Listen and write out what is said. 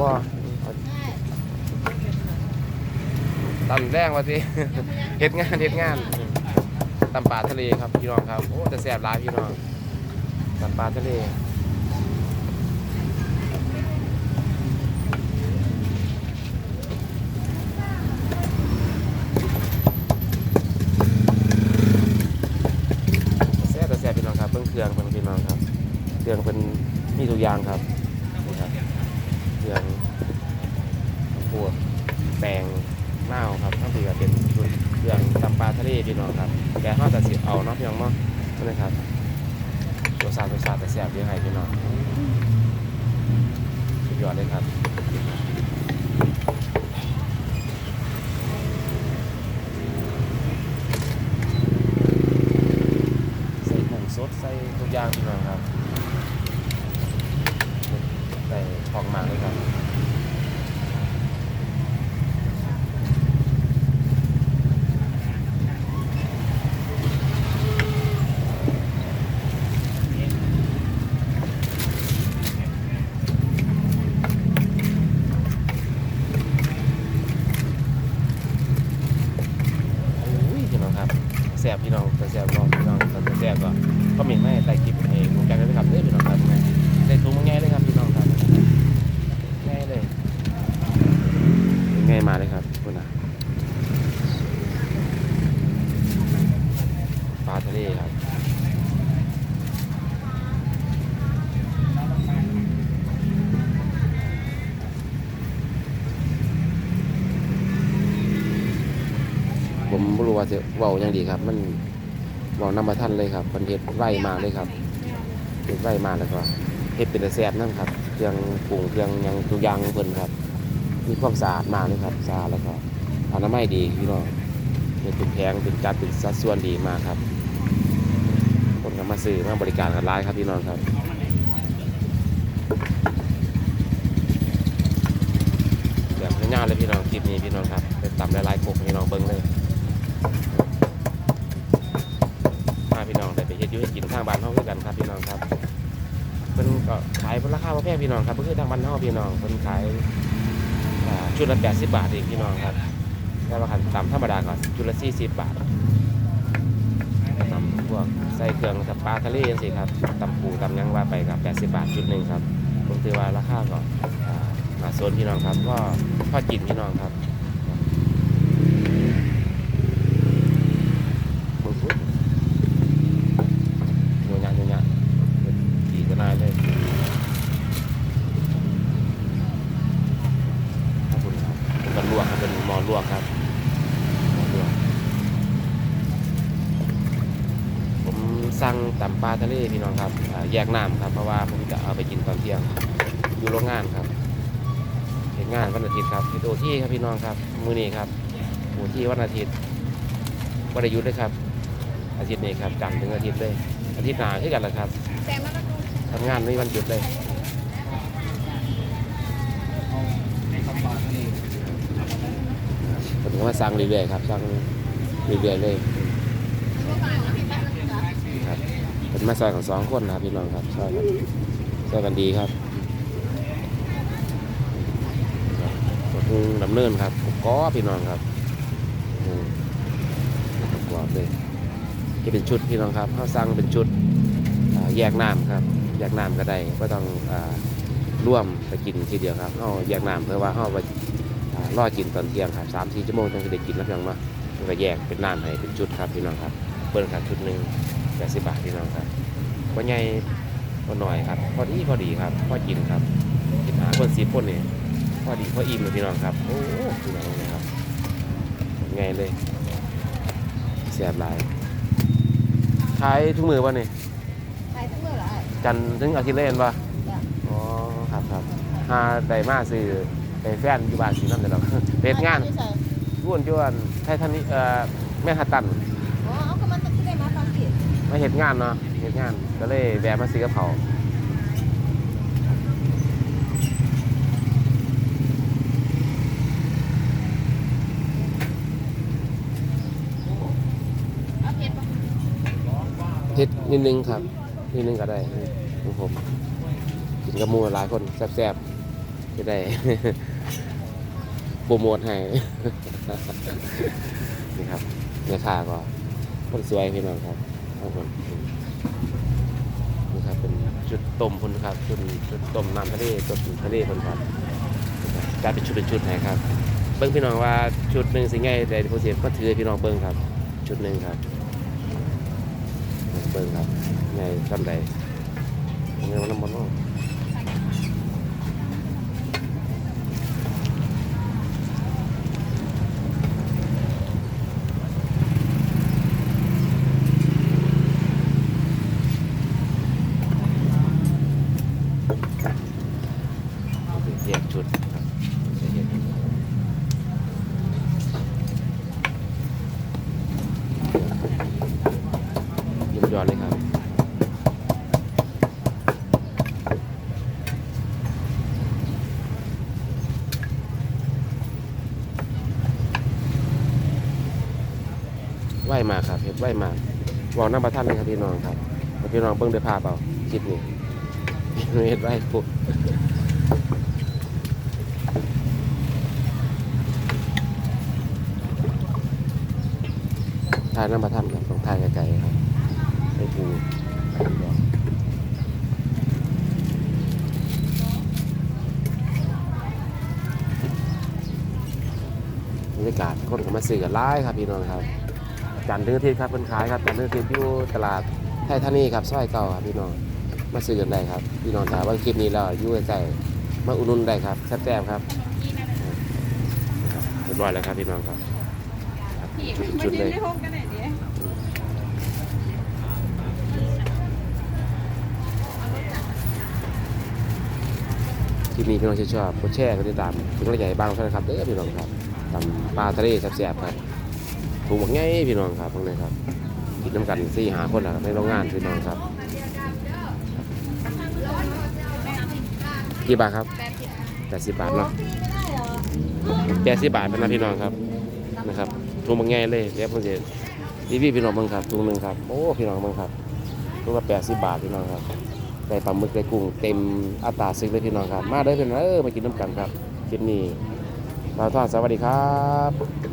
บ่ตำแรงว่าสิเฮ็ดงานเฮ็ดงานตำปลาทะเลครับพี่น้องครับโอ้จะแซ่บหลายพี่น้องตำปลาทะเลแซ่บจะแซ่บพี่น้องครับเพิ่งเครื่องเพิ่นพี่น้องครับเครื่องเป็นมีทุกอย่างครับ ขื่องพวกแปลงเน่าวครับทั้งที่ก็เป็นชุดเครื่องตำปลาทะเลพี่น้องครับแกห้าแต่สิเอาเนาะพี่น้องเนาะนั่ครับตัวซาตัวซาแต่แซ่บเยอะให้พี่น้องสุดยอดเลยครับใส่ผงสดใส่ทุกอย่างพี่น้องครับ ใส่ทองหมากเลยครับ อุ้ยพี่น้องครับแซ่บพี่น้องแต่แซ่บก็พี่น้องแต่แซ่บก็ก็มีไม่ใส่คลิปให้ผมแกงเลยครับเด้อพี่น้องครับไงใส่ถุงมาง่ายเลยครับพี่น้องครับง่ายเลยง่ายมาเลยครับคุณนะปลาทะเลครับผมไม่ รู้าจะเว้างดีครับ มันเว้านำมาท่านเลยครับมันเฮ็ดไวมากเลยครับเฮ็ดไวมากแล้วก็เฮ็ดเป็นแต่แซ่บนั่นครับเครื่องปรุงเครื่องยังทุกอย่างเพิ่นครับ มีความสะอาดมากเลยครับสะอาดแล้วก็อนามัยดีพี่น้องเฮ็ดเป็นแพงเป็นจัดเป็นสัดส่วนดีมากครับคนก็มาซื้อมาบริการกันหลายครับพี่น้องครับแบบง่ายๆเลยพี่น้องคลิปนี้พี่น้องครับไปตำหลายๆกบให้พี่น้องเบิ่งเลยางบ้านเฮาคือกันครับพี่น้องครับเพิ่นก็ขายราคาบ่แพงพี่น้องครับบ่คือทางบ้านเฮาพี่น้องเพิ่นขายชุดละ80บาทเองพี่น้องครับแต่ว่าคันตำธรรมดาก็ชุดละ40บาทตำพวกใส่เครื่องกับปลาทะเลจังซี่ครับตำปูตำยังว่าไปก็80บาทชุดหนึ่งครับผมถือว่าราคาก็อ่ามาโซนพี่น้องครับก็พอกินพี่น้องครับงๆ โยนยะโยนยะดีก็นายเลยขอบคุณครับเป็นกันลวกครับเป็นหมอลวกครับหมอลวกผม สั่งตำปลาทะเลพี่น้องครับแยกน้ำครับเพราะว่าผมจะเอาไปกินตอนเที่ยงอยู่โรงงานครับเห็นงานวันอาทิตย์ครับที่โอที่ครับพี่น้องครับมือนี้ครับโอที่วันอาทิตย์วันหยุเลยครับ อาทิตย์นี้ครับจันทร์ถึงอาทิตย์เลยอาทิตย์หน้าคือกันละครับทำงานไม่วันหยุดเลยผมก็มาสั่งเรื่อยๆครับสั่งเรื่อยๆเลย ทั่วไปแล้วเห็นบ้านแล้วเหรอ ครับ เป็นมาซอยของสองคนนะครับพี่น้องครับซอยกันซอยกันดีครับปรุงดำเนินครับก็พี่น้องครับอืมกรอบเลยที่เป็นชุดพี่น้องครับเขาสั่งเป็นชุดแยกน้ำครับ แยกน้ำก็ได้ก็ต้องอร่วมไปกินทีเดียวครับเอาแยกน้ำเพื่อว่าเอาไปอ่ารอกินตอนเที่ยงครับสามสี่ชั่วโมงจึงจะได้กินแล้วเพียงมาก็แยกเป็นน้ำให้เป็นชุดครับพี่น้องครับเปิ้ลครับชุดหนึ่ง แปดสิบบาทพี่น้องครับว่าใหญ่ว่าหน่อยครับพอดีพอดีครับพอกินครับกินหาคนสีพ่นนี่พอดีพออิ่มเลยพี่น้องครับโอ้พี่น้องนะครับไงเลยเสียบหลายขายทุกมือป่ะนี่ใครทั้งเมื่อเหรอจันทร์ถึงอาทิตย์เล่นป่ะจ้ะอ๋อครับครับหาได้มาซื้อไปแฟนอยู่บ้านสีน้ำเดี๋ยวเราเฮ็ดงานที่ใส่วุ่นจวนไทยทันนี่เอ่อแม่ฮัตตัน มาเฮ็ดงานเนาะเฮ็ดงานก็เลยแวะมาซื้อกับเขาวเอาเพชรปะเฮ็ดนิดนึงครับนิดนึงก็ได้ของผมกินกับหมูหลายคนแซ่บๆจะได้ โปรโมทให้ นี่ครับราคาก็คนสวยพี่น้องครับ ครับคุณนี่ครับเป็นชุดต้มพุ่นครับชุดชุดต้มน้ำทะเลต้มทะเลพุ่นครับการเป็นชุดเป็นชุดให้ครับ เบิ้งพี่น้องว่าชุดหนึ่งสิไงแต่ผู้เสียก็ถือพี่น้องเบิ้งครับ ชุดหนึ่งครับ เบิ้งครับไงทำไดเงินมันน้ำมันเนาะแยกชุดครับใส่แยกชุด เยี่ยมยอดเลยครับ ไหว มากครับเห็ดไหวมากวองน้ำประทันเลยครับพี่น้องครับพี่น้องเบิ่งด้ภาพเอาคลิปนี้เห็ดไหวปุ๊บทายน้ำประทันครับต้องทายไกลๆครับให้ปูบรรยากาศคนก็มาซื้อกันร้ายครับพี่น้องครับ จันทร์ถึงอาทิตย์ครับเพิ่นขายครับจันทร์ถึงอาทิตย์อยู่ตลาดไทยธานีครับซอยเก่าครับพี่น้องมาซื้อกันได้ครับพี่น้องถามว่าคลิปนี้แล้วอยู่ใกล้ๆมาอุดหนุนได้ครับแซ่บๆครับนะครับเรียบร้อยแล้วครับพี่น้องครับครับชุดชุดเลยห้องกันไหนดีคลิปนี้พี่น้องชอบกดแชร์กดติดตามเป็นกำลังใจให้บ้างเท่านั้นครับเด้อพี่น้องครับตำปลาทะเลแซ่บๆครับ ถูกหมกง่ายพี่น้องครับพวกนี้ครับกินน้ำกันสี่หาคนละครับในโรงงานพี่น้องครับกี่บาทครับแปดสิบบาทเนาะแปดสิบบาทเป็นนะพี่น้องครับนะครับถุงบางแง่เลยเดี๋ยวผมจะรีวิวพี่น้องบังครับถุงหนึ่งครับโอ้พี่น้องบังครับถุงละแปดสิบบาทพี่น้องครับได้ปลาหมึกได้กุ้งเต็มอัตราซึ้งเลยพี่น้องครับ มาเด้อพี่น้องเออมากินน้ำกันครับคลิปนี้เราทอดสวัสดีครับ